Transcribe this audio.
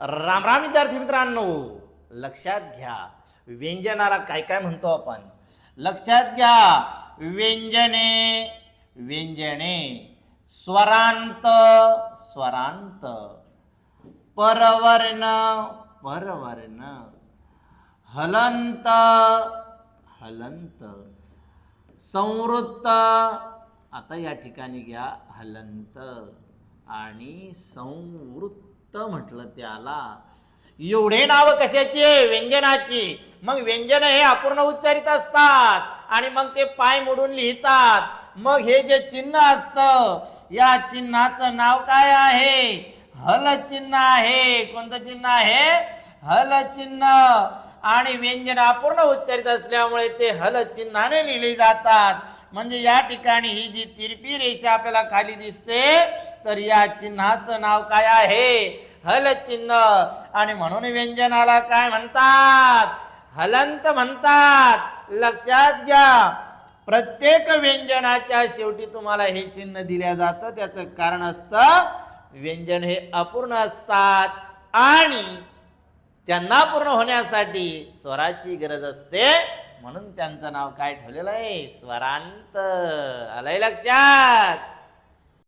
राम राम विद्यार्थी मित्रांनो. लक्षात घ्या. व्यंजनाला काय काय म्हणतो आपण? लक्षात घ्या. व्यंजने व्यंजने. स्वरांत स्वरांत. परवर्ण परवर्ण. हलंत हलंत. संवृत्त आता या ठिकाणी घ्या. हलंत आणि संवृत्त. म्हटलं त्याला एवढे नाव कशाची व्यंजनाची. मग व्यंजन हे अपूर्ण उच्चारित असतात आणि मग ते पाय मोडून लिहितात. मग हे जे चिन्ह असतं या चिन्हाचं नाव काय आहे? हल चिन्ह आहे. कोणतं चिन्ह आहे? हल चिन्ह. आणि व्यंजन अपूर्ण उच्चारित असल्यामुळे ते हल चिन्हाने लिहिले जातात. म्हणजे या ठिकाणी ही जी तिरपी रेषा आपल्याला खाली दिसते तर या चिन्हाचं नाव काय आहे? हल चिन्ह. आणि म्हणून व्यंजनाला काय म्हणतात? हलंत म्हणतात. लक्षात घ्या. प्रत्येक व्यंजनाच्या शेवटी तुम्हाला हे चिन्ह दिल्या जातं. त्याचं कारण असतं व्यंजन हे अपूर्ण असतात. आणि त्यांना पूर्ण होण्यासाठी स्वराची गरज असते. म्हणून त्यांचं नाव काय ठेवलेलं आहे? स्वरांत. आलंय लक्षात?